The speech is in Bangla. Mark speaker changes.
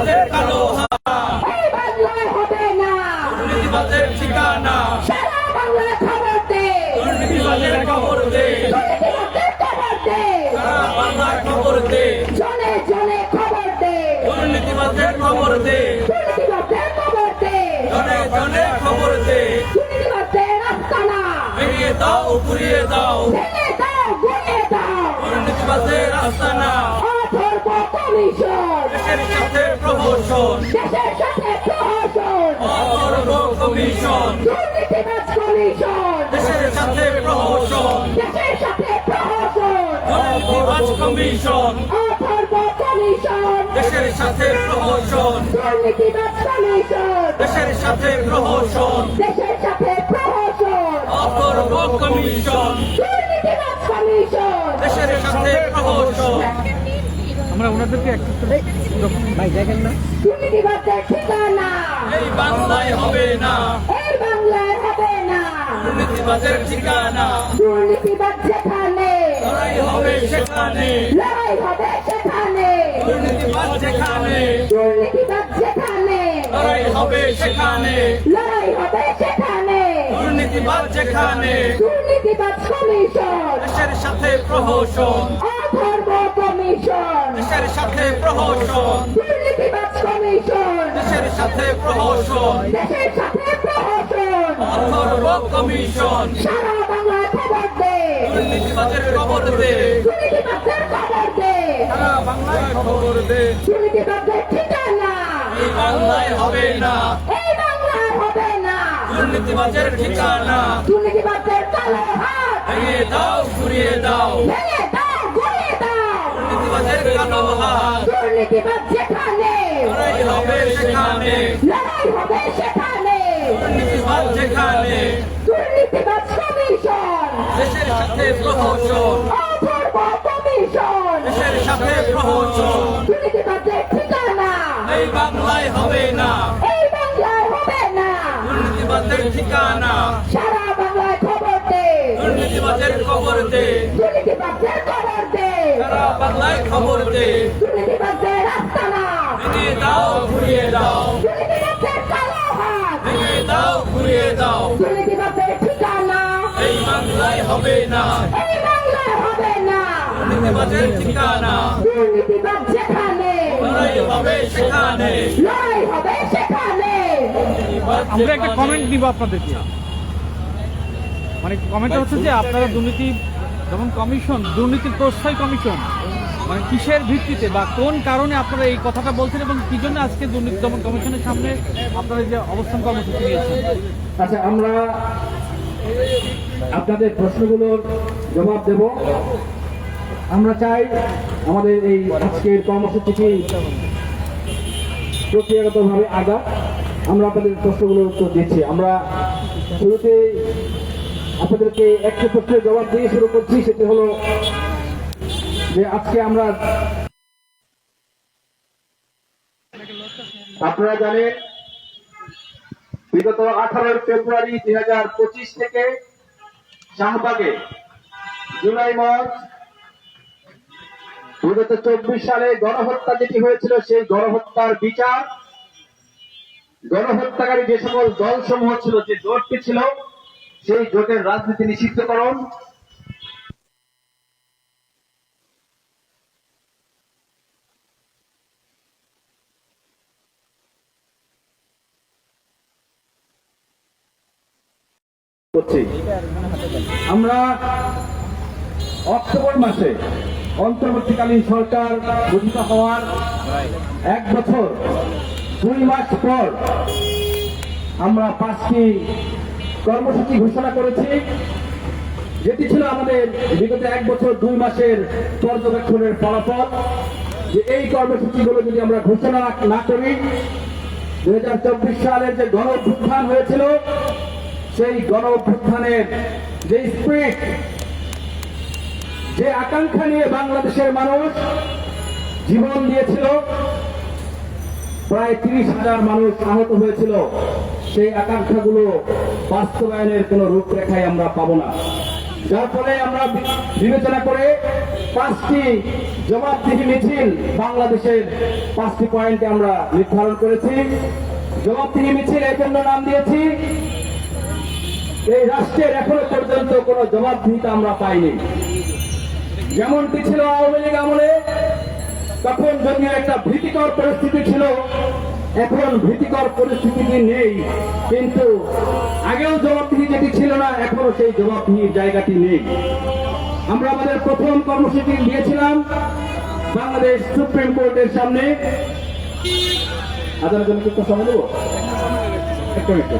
Speaker 1: দুর্নীতিবাজের কালো
Speaker 2: এই বাংলায় হবে না।
Speaker 1: ঠিকানা।
Speaker 2: সারা খবর দে।
Speaker 1: দুর্নীতিবাজের খবর দে।
Speaker 2: দুর্নীতিবাজের খবর দে।
Speaker 1: সারা খবর দে।
Speaker 2: জনে খবর দে।
Speaker 1: দুর্নীতিবাজের খবর দে।
Speaker 2: দুর্নীতিবাজের খবর দে।
Speaker 1: জনে জনে খবর দে।
Speaker 2: দুর্নীতিবাজের আস্তানা
Speaker 1: ভেঙে দাও ঘুরিয়ে দাও।
Speaker 2: ভেঙে দাও গুড়িয়ে দাও। অথর্ব কমিশন।
Speaker 1: দেশের সাথে প্রহসন।
Speaker 2: দেশের সাথে প্রহসন।
Speaker 1: অথর্ব কমিশন।
Speaker 2: দুর্নীতিবাজ কমিশন।
Speaker 1: দেশের সাথে প্রহসন।
Speaker 2: দেশের সাথে প্রহসন।
Speaker 1: দুর্নীতিবাজ কমিশন।
Speaker 2: অথর্ব কমিশন।
Speaker 1: দেশের সাথে প্রহসন।
Speaker 2: দুর্নীতিবাজ কমিশন।
Speaker 1: দেশের সাথে প্রহসন।
Speaker 2: দেশের সাথে প্রহসন।
Speaker 1: অথর্ব কমিশন।
Speaker 2: দুর্নীতিবাজ কমিশন।
Speaker 1: দেশের সাথে প্রহসন।
Speaker 3: আমরা ওনাদেরকে একটু ভাই, দেখেন না।
Speaker 2: দুর্নীতিবাজের ঠিকানা
Speaker 1: এই বাংলায় হবে না।
Speaker 2: এই বাংলায় হবে না
Speaker 1: দুর্নীতিবাজের ঠিকানা।
Speaker 2: দুর্নীতিবাজ যেখানে
Speaker 1: লড়াই হবে সেখানে।
Speaker 2: লড়াই হবে সেখানে
Speaker 1: দুর্নীতিবাজ যেখানে।
Speaker 2: দুর্নীতিবাজ যেখানে
Speaker 1: লড়াই হবে সেখানে।
Speaker 2: লড়াই হবে সেখানে
Speaker 1: দুর্নীতিবাজ যেখানে।
Speaker 2: দুর্নীতিবাজ কমিশন
Speaker 1: দেশের সাথে প্রহসন। সাথে প্রহসন। দেশের সাথে প্রহসন।
Speaker 2: দেশের সাথে প্রহসন
Speaker 1: অথর্ব কমিশন
Speaker 2: সারা বাংলায় খবর দে।
Speaker 1: দুর্নীতিবাজের খবর দে
Speaker 2: দুর্নীতিবাজের খবর দে
Speaker 1: সারা বাংলায় খবর
Speaker 2: ঠিকানা।
Speaker 1: এই দাও ঘুরিয়ে দাও।
Speaker 2: যেখানে?
Speaker 1: লড়াই হবে সেখানে।
Speaker 2: লড়াই হবে সেখানে।
Speaker 1: দুর্নীতিবাজ যেখানে।
Speaker 2: দুর্নীতিবাজ কমিশন।
Speaker 1: দেশের সাথে প্রহসন।
Speaker 2: অথর্ব কমিশন।
Speaker 1: দেশের সাথে প্রহসন।
Speaker 2: দুর্নীতিবাজের ঠিকানা।
Speaker 1: এই বাংলায় হবে না।
Speaker 2: এই বাংলায় হবে না।
Speaker 1: দুর্নীতিবাজের ঠিকানা।
Speaker 2: সারা বাংলায় খবর দে।
Speaker 1: খবর দে।
Speaker 2: খবর
Speaker 1: খবর দে। ঘুরিয়ে দাও। দাও, ঘুরিয়ে দাও। এই বাংলায় হবে না। দুর্নীতিবাজের ঠিকানা।
Speaker 2: দুর্নীতিবাজ যেখানে
Speaker 1: লড়াই হবে সেখানে।
Speaker 2: লড়াই
Speaker 3: আমরা একটা কমেন্ট দিব আপনাদেরকে। মানে কমেন্টটা হচ্ছে যে আপনারা দুর্নীতি, যেমন কমিশন দুর্নীতির প্রশ্রয় কমিশন মানে কিসের ভিত্তিতে বা কোন কারণে আপনারা এই কথাটা বলছেন এবং কি জন্য আজকে দুর্নীতি দমন কমিশনের সামনে আপনারা যে অবস্থান কর্মসূচি নিয়েছেন?
Speaker 4: আচ্ছা আমরা আপনাদের প্রশ্নগুলোর জবাব দেব। আমরা চাই আমাদের এই আজকের কর্মসূচিটি প্রক্রিয়াগতভাবে আগা। আমরা আপনাদের প্রশ্নগুলোর উত্তর দিচ্ছি। আমরা শুরুতে আপনাদেরকে একটা প্রশ্নের জবাব দিয়ে শুরু করছি, সেটি হলো যে আজকে আমরা আপনারা জানেন, বিগত আঠারোই ফেব্রুয়ারি দুই হাজার পঁচিশ থেকে শাহবাগে জুলাই মাস বিগত চব্বিশ সালে গণহত্যা যেটি হয়েছিল, সেই গণহত্যার বিচার, গণহত্যাকারী যে সকল দল সমূহ ছিল, যে জোটটি ছিল, সেই জোটের রাজনীতি নিষিদ্ধকরণ করছি। আমরা অক্টোবর মাসে অন্তর্বর্তীকালীন সরকার গঠিত হওয়ার এক বছর, দুই মাস পর আমরা পাঁচটি কর্মসূচি ঘোষণা করেছি। যেটি ছিল আমাদের বিগত এক বছর, দুই মাসের পর্যবেক্ষণের ফলাফল। যে এই কর্মসূচিগুলো যদি আমরা ঘোষণা না করি, দুই হাজার চব্বিশ সালের যে গণ হয়েছিল সেই গণ অভ্যুত্থানের যে স্পিরিট যে আকাঙ্ক্ষা নিয়ে বাংলাদেশের মানুষ জীবন দিয়েছিল, প্রায় তিরিশ হাজার মানুষ আহত হয়েছিল। সেই আকাঙ্ক্ষাগুলো বাস্তবায়নের কোন রূপরেখায় আমরা পাবো না। যার ফলে আমরা বিবেচনা করে পাঁচটি জবাবদিহি মিছিল বাংলাদেশের পাঁচটি পয়েন্টে আমরা নির্ধারণ করেছি। জবাবদিহি মিছিল এই জন্য নাম দিয়েছি এই রাষ্ট্রের এখনও পর্যন্ত কোনো জবাবদিহিতা আমরা পাইনি। যেমনটি ছিল আওয়ামী লীগ আমলে, তখন যদিও একটা ভীতিকর পরিস্থিতি ছিল। এখন ভীতিকর পরিস্থিতি নেই? কিন্তু আগেও জবাবদিহি যেটি ছিল না, এখনও সেই জবাবদিহির জায়গাটি নেই। আমরা আমাদের প্রথম কর্মসূচি দিয়েছিলাম বাংলাদেশ সুপ্রিম কোর্টের সামনে। আদালত জন্য কিছু সময় দেবো? একটু একটু